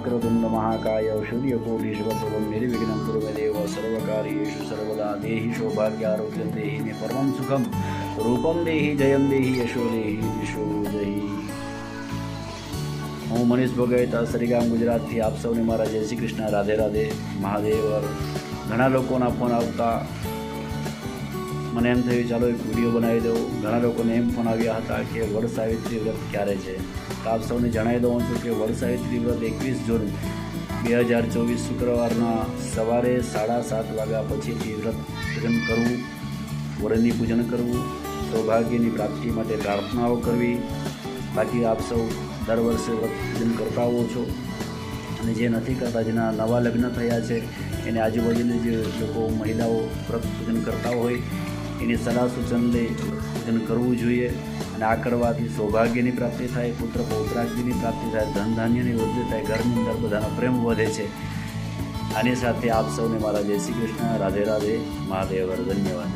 વક્રતુંડ મહાકાય સૂર્યકોટિ શિવપ્રભમ નિર્વિઘ્ન મે દેવ સર્વકાર્યેષુ સર્વદા દેહિ સૌભાગ્ય આરોગ્યમ દેહિ ને પરમં સુખમ રૂપમ દેહી જયમ દેહી યશો દેહિ દિશો દેહિ હું મનીષ ભોગવતા શ્રીગામ ગુજરાતથી આપ સૌને મારા જય શ્રી કૃષ્ણ રાધે રાધે મહાદેવ ઘણા લોકોના ફોન આવતા મને એમ થયું, ચાલો એક વીડિયો બનાવી દઉં. ઘણા લોકોને એમ પણ આવ્યા હતા કે વડ સાવિત્રી વ્રત ક્યારે છે? તો આપ સૌને જણાવી દઉં છું કે વડ સાવિત્રી વ્રત એકવીસ જૂન બે હજાર ચોવીસ શુક્રવારના સવારે સાડા સાત વાગ્યા પછીથી વ્રત પૂજન કરવું વડની પૂજન કરવું, સૌભાગ્યની પ્રાપ્તિ માટે પ્રાર્થનાઓ કરવી. બાકી આપ સૌ દર વર્ષે વ્રત પૂજન કરતા હોવો છો. અને જે નથી કરતા, જેના નવા લગ્ન થયા છે, એને આજુબાજુની જે લોકો મહિલાઓ વ્રત પૂજન કરતા હોય એની સલાહ સૂચન લઈ પૂજન કરવું જોઈએ અને આ કરવાથી સૌભાગ્યની પ્રાપ્તિ થાય, પુત્ર પૌત્રાગ્યની પ્રાપ્તિ થાય ધન ધાન્યની વૃદ્ધિ થાય, ઘરની અંદર બધાનો પ્રેમ વધે છે. આની સાથે આપ સૌને મારા જય શ્રી કૃષ્ણ, રાધે રાધે, મહાદેવ ધન્યવાદ